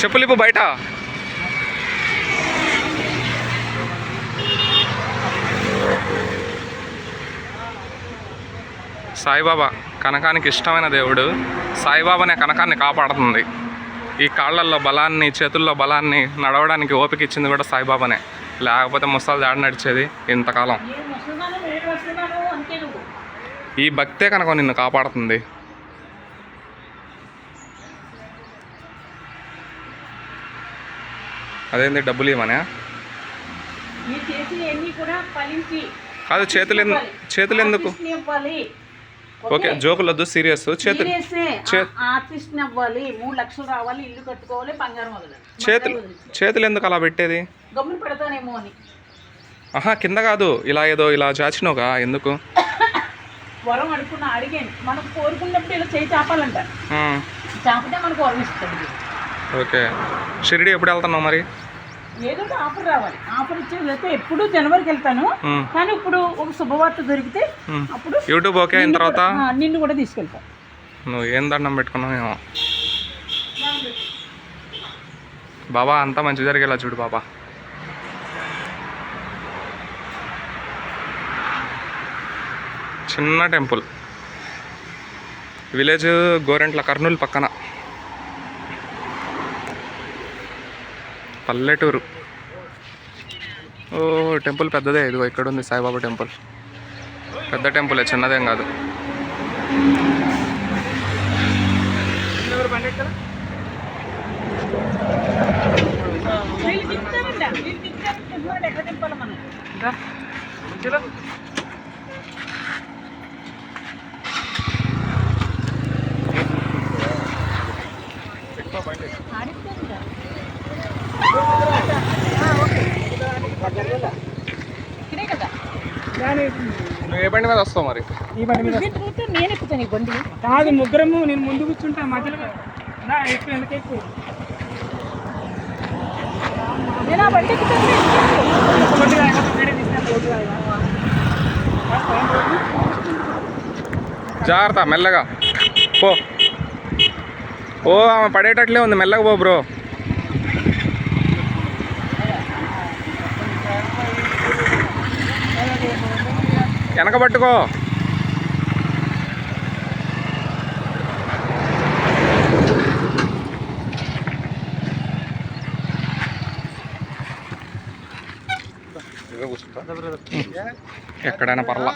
చెప్పులు ఇప్పు బయట. సాయిబాబా కనకానికి ఇష్టమైన దేవుడు. సాయిబాబానే కనకాన్ని కాపాడుతుంది. ఈ కాళ్ళల్లో బలాన్ని చేతుల్లో బలాన్ని నడవడానికి ఓపిక ఇచ్చింది కూడా సాయిబాబానే. లేకపోతే ముసలి దాడి నడిచేది ఇంతకాలం. ఈ భక్తే కనుక నిన్ను కాపాడుతుంది. అదేంటి డబ్బులు ఇవ్వమనే నీ చేసి ఎన్ని కూడా ఫలించి కాదు చేతులు చేతులు ఎందుకు? ఓకే జోకులు వద్దు సీరియస్. చేతులు చేతులు చేతులు ఎందుకు అలా పెట్టేది? ఆహా కింద కాదు ఇలా ఏదో ఇలా చాచినోగా ఎందుకు? వరం అడుగున్నా అడిగాను. మనకు కోరుకున్నప్పుడు ఇలా చేయి చాపాలంట. ఆ, చాపితే మనకు వరం ఇస్తుంది. ఓకే. షిరిడి ఎప్పుడు వెళ్తున్నావు మరి? ఏదో ఒక ఆఫర్ రావాలి. ఆఫర్ ఇచ్చేది అయితే ఎప్పుడు జనవరికి వెళ్తాను. కానీ ఇప్పుడు ఒక శుభవార్త దొరికితే. అప్పుడు యూట్యూబ్ ఓకే అయిన తర్వాత? నిన్ను కూడా తీసుకెళ్తా. నువ్వు ఏం దండం పెట్టుకున్నావు ఏమో? బాబా అంతా మంచి జరిగేలా చూడు బాబా. చిన్న టెంపుల్. విలేజ్ గోరెంట్ల కర్నూలు పక్కన. పల్లెటూరు. ఓ టెంపుల్ పెద్దదే. ఇదిగో ఇక్కడ ఉంది సాయిబాబా టెంపుల్. పెద్ద టెంపులే చిన్నదేం కాదు. వీళ్ళు మనం ఆడిపోతుందా? ఆ, ఓకే. ఇక్కడే కదా నువ్వు ఏ బండి మీద వస్తావు మరి? ఈ బండి మీద నేను ఎక్కుతాను ఈ బండి. కాదు ముగ్గురము నేను ముందు కూర్చుంటా మధ్యలో నా ఎక్కువ ఎందుకు ఎక్కువ నేను ఆ బండి. జాగ్రత్త మెల్లగా. పో. ఓ ఆమె పడేటట్లే ఉంది. మెల్లగా పో బ్రో. వెనక పట్టుకో ఎక్కడైనా పర్లా.